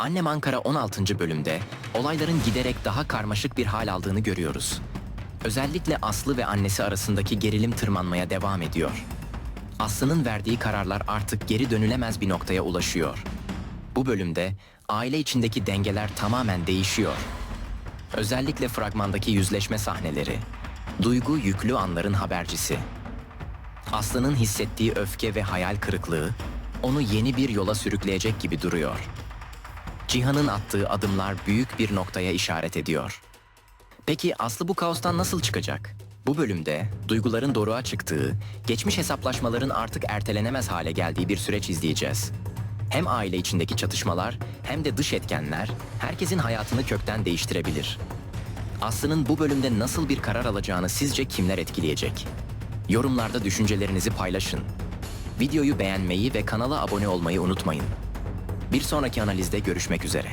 Annem Ankara 16. bölümde olayların giderek daha karmaşık bir hal aldığını görüyoruz. Özellikle Aslı ve annesi arasındaki gerilim tırmanmaya devam ediyor. Aslı'nın verdiği kararlar artık geri dönülemez bir noktaya ulaşıyor. Bu bölümde aile içindeki dengeler tamamen değişiyor. Özellikle fragmandaki yüzleşme sahneleri, duygu yüklü anların habercisi. Aslı'nın hissettiği öfke ve hayal kırıklığı onu yeni bir yola sürükleyecek gibi duruyor. Cihan'ın attığı adımlar büyük bir noktaya işaret ediyor. Peki Aslı bu kaostan nasıl çıkacak? Bu bölümde duyguların doruğa çıktığı, geçmiş hesaplaşmaların artık ertelenemez hale geldiği bir süreç izleyeceğiz. Hem aile içindeki çatışmalar hem de dış etkenler herkesin hayatını kökten değiştirebilir. Aslı'nın bu bölümde nasıl bir karar alacağını sizce kimler etkileyecek? Yorumlarda düşüncelerinizi paylaşın. Videoyu beğenmeyi ve kanala abone olmayı unutmayın. Bir sonraki analizde görüşmek üzere.